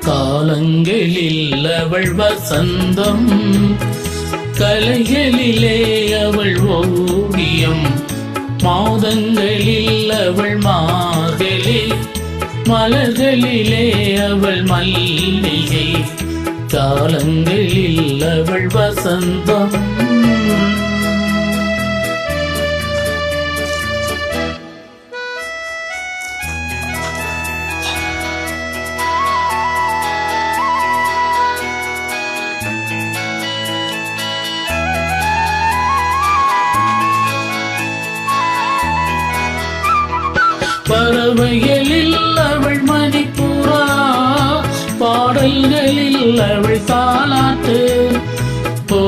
காலங்களில் அவள் வசந்தம் கலைகளிலே அவள் ஓவியம். மாதங்களில் அவள் மாதலே மலர்களிலே அவள் மல்லிகை காலங்களில் அவள் வசந்தம். வயலில் அவள் மணிப்பூரா பாடல்களில் அவள் தாலாட்டு ஓ.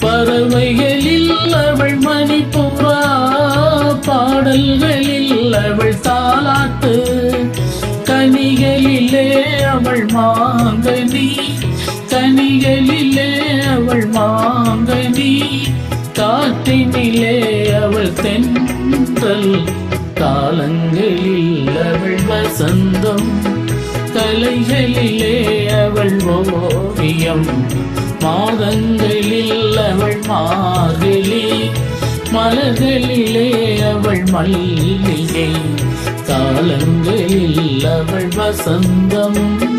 பறவைகளில் அவள் மணிப்பூரா பாடல்களில் அவள் தாலாட்டு கனிகளிலே அவள் மாங்கனி. கனிகளிலே அவள் மாங்கனி காற்றினிலே அவள் தென்றல். காலங்களில் அவள் வசந்தம். கலைகளிலே அவள் ஓவியம். மாதங்களில் அவள் மார்கழி. மலர்களிலே அவள் மல்லிகை. காலங்களில் அவள் வசந்தம்.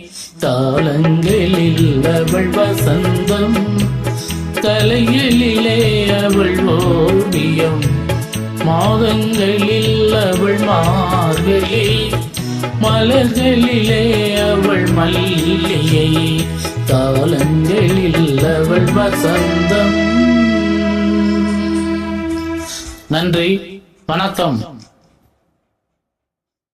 தாளங்களில் அவள் வசந்தம் கலைகளிலே அவள் ஓவியம் மாதங்களில் அவள் மார்கழி மலர்களிலே அவள் மல்லிகை தாளங்களில் அவள் வசந்தம். நன்றி வணக்கம்.